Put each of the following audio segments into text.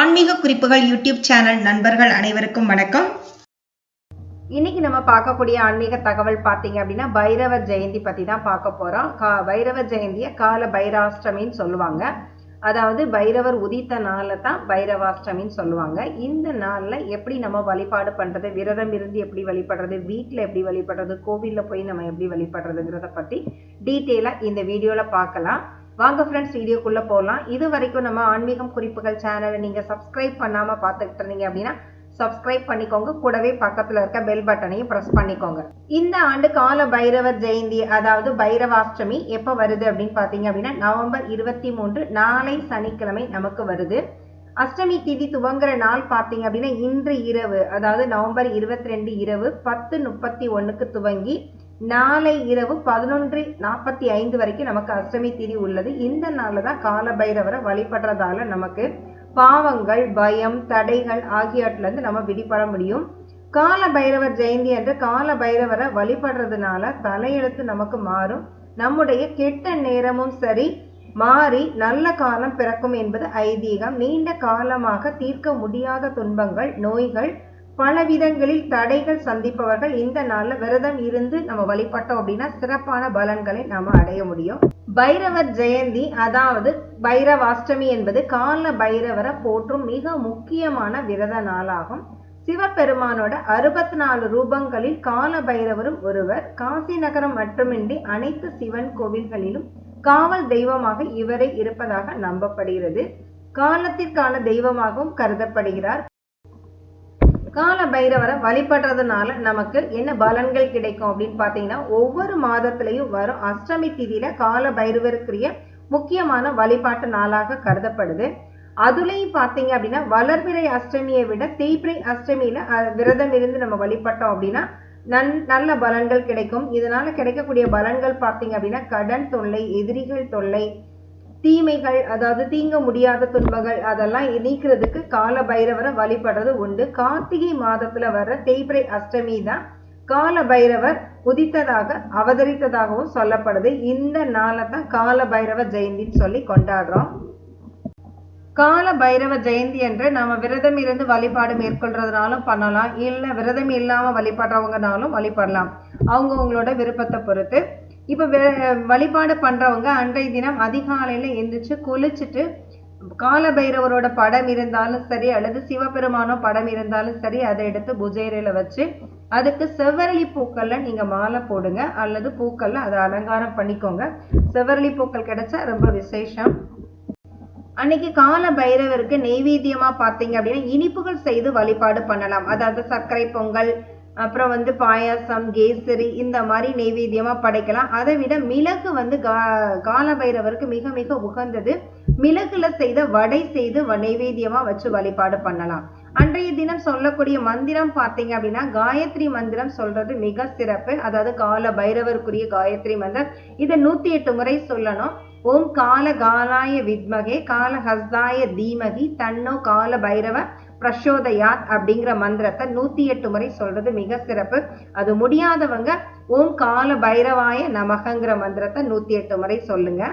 ஆன்மீக குறிப்புகள் YouTube channel நண்பர்கள் அனைவருக்கும் வணக்கம். இன்னைக்கு நம்ம பார்க்கக்கூடிய ஆன்மீக தகவல் பார்த்தீங்க அப்படின்னா பைரவர் ஜெயந்தி பத்தி தான் பார்க்க போறோம். கா பைரவர் ஜெயந்தியை கால பைராஷ்டமின்னு சொல்லுவாங்க. அதாவது பைரவர் உதித்த நாளில் தான் பைரவாஷ்டமின்னு சொல்லுவாங்க. இந்த நாளில் எப்படி நம்ம வழிபாடு பண்ணுறது விரதம் இருந்து எப்படி வழிபடுறது வீட்டில் எப்படி வழிபடுறது கோவிலில் போய் நம்ம எப்படி வழிபடுறதுங்கிறத பற்றி டீட்டெயிலாக இந்த வீடியோவில் பார்க்கலாம். வாங்க ஃப்ரெண்ட்ஸ் வீடியோக்குள்ளே போகலாம் இது வரைக்கும் நம்ம ஆன்மீகம் குறிப்புகள் சேனலை நீங்கள் சப்ஸ்கிரைப் பண்ணாம பார்த்துக்கிட்டு இருந்தீங்க அப்படின்னா சப்ஸ்கிரைப் பண்ணிக்கோங்க. கூடவே பக்கத்துல இருக்க பெல் பட்டனையும் ப்ரெஸ் பண்ணிக்கோங்க. இந்த ஆண்டு கால பைரவர் ஜெயந்தி அதாவது பைரவாஷ்டமி எப்போ வருது அப்படின்னு பார்த்தீங்க அப்படின்னா நவம்பர் இருபத்தி மூன்று நாளை சனிக்கிழமை நமக்கு வருது. அஷ்டமி திதி துவங்குற நாள் பார்த்தீங்க அப்படின்னா இன்று இரவு அதாவது நவம்பர் இருபத்தி ரெண்டு இரவு பத்து முப்பத்தி ஒன்றுக்கு துவங்கி நாளை இரவு பதினொன்று நாற்பத்தி ஐந்து வரைக்கும் நமக்கு அஷ்டமி திதி உள்ளது. இந்த நாளில் தான் கால பைரவரை வழிபடுறதால நமக்கு பாவங்கள் பயம் தடைகள் ஆகியவற்றிலிருந்து நம்ம விடுபட முடியும். கால பைரவர் ஜெயந்தி என்று கால பைரவரை வழிபடுறதுனால தலையெழுத்து நமக்கு மாறும். நம்முடைய கெட்ட நேரமும் சரி மாறி நல்ல காலம் பிறக்கும் என்பது ஐதீகம். நீண்ட காலமாக தீர்க்க முடியாத துன்பங்கள் நோய்கள் பல விதங்களில் தடைகள் சந்திப்பவர்கள் இந்த நாளில் விரதம் இருந்து நம்ம வழிபட்டோம் அப்படின்னா சிறப்பான பலன்களை நாம அடைய முடியும். பைரவர் ஜெயந்தி அதாவது பைரவாஷ்டமி என்பது கால பைரவரை போற்றும் மிக முக்கியமான விரத நாளாகும். சிவபெருமானோட அறுபத்தி நாலு ரூபங்களில் கால பைரவரும் ஒருவர். காசி நகரம் மட்டுமின்றி அனைத்து சிவன் கோவில்களிலும் காவல் தெய்வமாக இவரை இருப்பதாக நம்பப்படுகிறது. காலத்திற்கான தெய்வமாகவும் கருதப்படுகிறார். கால பைரவரை வழிபடுறதுனால நமக்கு என்ன பலன்கள் கிடைக்கும் அப்படின்னு பார்த்தீங்கன்னா ஒவ்வொரு மாதத்திலையும் வரும் அஷ்டமி திதியில கால பைரவருக்குரிய முக்கியமான வழிபாட்டு நாளாக கருதப்படுது. அதுலேயும் பார்த்தீங்க அப்படின்னா வளர்பிறை அஷ்டமியை விட தேய்பிறை அஷ்டமியில விரதம் இருந்து நம்ம வழிபட்டோம் அப்படின்னா நன் நல்ல பலன்கள் கிடைக்கும். இதனால கிடைக்கக்கூடிய பலன்கள் பார்த்தீங்க அப்படின்னா கடன் தொல்லை எதிரிகள் தொல்லை தீமைகள் அதாவது தீங்க முடியாத துன்பங்கள் அதெல்லாம் நீக்கிறதுக்கு கால பைரவரை வழிபடுறது உண்டு. கார்த்திகை மாதத்துல வர்ற தேய்பிரை அஷ்டமி தான் கால பைரவர் உதித்ததாக அவதரித்ததாகவும் சொல்லப்படுது. இந்த நாளை தான் கால பைரவ ஜெயந்தின்னு சொல்லி கொண்டாடுறோம். கால பைரவ ஜெயந்தி என்று நம்ம விரதம் இருந்து வழிபாடு மேற்கொள்றதுனாலும் பண்ணலாம். இல்ல விரதம் இல்லாம வழிபடுறவங்கனாலும் வழிபடலாம். அவங்கவங்களோட விருப்பத்தை பொறுத்து. இப்போ வழிபாடு பண்றவங்க அன்றைய தினம் அதிகாலையில எந்திரிச்சு குளிச்சுட்டு கால பைரவரோட படம் இருந்தாலும் சரி அல்லது சிவபெருமானோ படம் இருந்தாலும் சரி அதை எடுத்து புஜைரையில வச்சு அதுக்கு செவ்வரளி பூக்கள்ல நீங்க மாலை போடுங்க அல்லது பூக்கள்ல அதை அலங்காரம் பண்ணிக்கோங்க. செவ்வரளி பூக்கள் கிடைச்சா ரொம்ப விசேஷம். அன்னைக்கு கால பைரவருக்கு நெய்வேத்தியமா பார்த்தீங்க அப்படின்னா இனிப்புகள் செய்து வழிபாடு பண்ணலாம். அதாவது சர்க்கரை பொங்கல் அப்புறம் வந்து பாயாசம் கேசரி இந்த மாதிரி நெய்வேத்தியமா படைக்கலாம். அதை விட மிளகு வந்து கா கால பைரவருக்கு மிக மிக உகந்தது. மிளகுல செய்த வடை செய்து வ- நெய்வேத்தியமா வச்சு வழிபாடு பண்ணலாம். அன்றைய தினம் சொல்லக்கூடிய மந்திரம் பார்த்தீங்க அப்படின்னா காயத்ரி மந்திரம் சொல்றது மிக சிறப்பு. அதாவது கால பைரவருக்குரிய காயத்ரி மந்திரம். இதை நூத்தி எட்டு முறை சொல்லணும். ஓம் கால காலாய வித்மகே கால ஹஸ்தாய தீமகி தன்னோ கால பைரவ பிரசோதயாத் அப்படிங்கிற மந்திரத்தை நூத்தி எட்டு முறை சொல்றது மிக சிறப்பு. அது முடியாதவங்க ஓம் கால பைரவாய நமகங்கிற மந்திரத்தை நூத்தி எட்டு முறை சொல்லுங்க.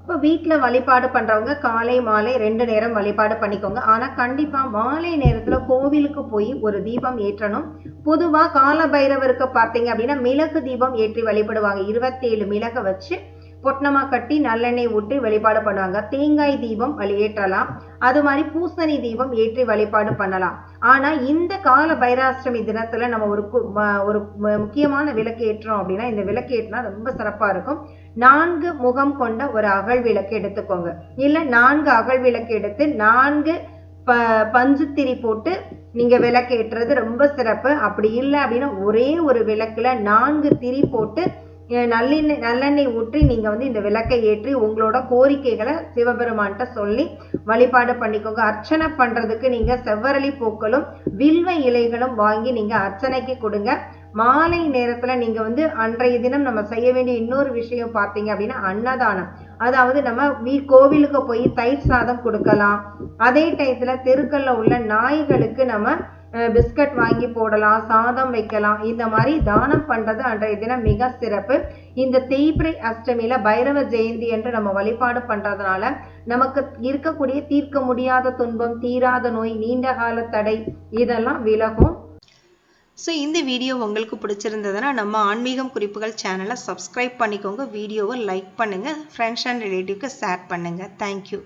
இப்போ வீட்டில் வழிபாடு பண்றவங்க காலை மாலை ரெண்டு நேரம் வழிபாடு பண்ணிக்கோங்க. ஆனா கண்டிப்பா மாலை நேரத்துல கோவிலுக்கு போய் ஒரு தீபம் ஏற்றணும். பொதுவா கால பைரவருக்கு பார்த்தீங்க அப்படின்னா மிளகு தீபம் ஏற்றி வழிபடுவாங்க. இருபத்தேழு மிளகை வச்சு பொட்டணமா கட்டி நல்லெண்ணெய் விட்டு வழிபாடு பண்ணுவாங்க. தேங்காய் தீபம் வழி ஏற்றலாம் அது மாதிரி பூசணி தீபம் ஏற்றி வழிபாடு பண்ணலாம். ஆனா இந்த கால பைராஷ்டமி தினத்துல நம்ம ஒரு கு- ஒரு முக்கியமான விளக்கு ஏற்றோம் அப்படின்னா இந்த விளக்கு ஏற்றினா ரொம்ப சிறப்பா இருக்கும். நான்கு முகம் கொண்ட ஒரு அகல் விளக்கு எடுத்துக்கோங்க. இல்ல நான்கு அகல் விளக்கு எடுத்து நான்கு ப பஞ்சுத்திரி போட்டு நீங்க விளக்கு ஏற்றுறது ரொம்ப சிறப்பு. அப்படி இல்லை அப்படின்னா ஒரே ஒரு விளக்குல நான்கு திரி போட்டு நல்லெண்ணெய் நல்லெண்ணெய் ஊற்றி நீங்கள் வந்து இந்த விளக்கை ஏற்றி உங்களோட கோரிக்கைகளை சிவபெருமான்கிட்ட சொல்லி வழிபாடு பண்ணிக்கோங்க. அர்ச்சனை பண்ணுறதுக்கு நீங்கள் செவ்வரளி பூக்களும் வில்வ இலைகளும் வாங்கி நீங்கள் அர்ச்சனைக்கு கொடுங்க. மாலை நேரத்தில் நீங்கள் வந்து அன்றைய தினம் நம்ம செய்ய வேண்டிய இன்னொரு விஷயம் பார்த்தீங்க அப்படின்னா அன்னதானம். அதாவது நம்ம வீ கோவிலுக்கு போய் தயிர் சாதம் கொடுக்கலாம். அதே டயத்தில் தெருக்களில் உள்ள நாய்களுக்கு நம்ம பிஸ்கட் வாங்கி போடலாம் சாதம் வைக்கலாம். இந்த மாதிரி தானம் பண்றது அன்றைய தினம் மிக சிறப்பு. இந்த தேய்பிரை அஷ்டமியில பைரவ ஜெயந்தி என்று நம்ம வழிபாடு பண்றதுனால நமக்கு இருக்கக்கூடிய தீர்க்க முடியாத துன்பம் தீராத நோய் நீண்ட கால தடை இதெல்லாம் விலகும். ஸோ இந்த வீடியோ உங்களுக்கு பிடிச்சிருந்ததுன்னா நம்ம ஆன்மீகம் குறிப்புகள் சேனலை சப்ஸ்கிரைப் பண்ணிக்கோங்க. வீடியோவை லைக் பண்ணுங்கள் ஃப்ரெண்ட்ஸ் அண்ட் ரிலேட்டிவ்க்கு ஷேர் பண்ணுங்கள் தேங்க்யூ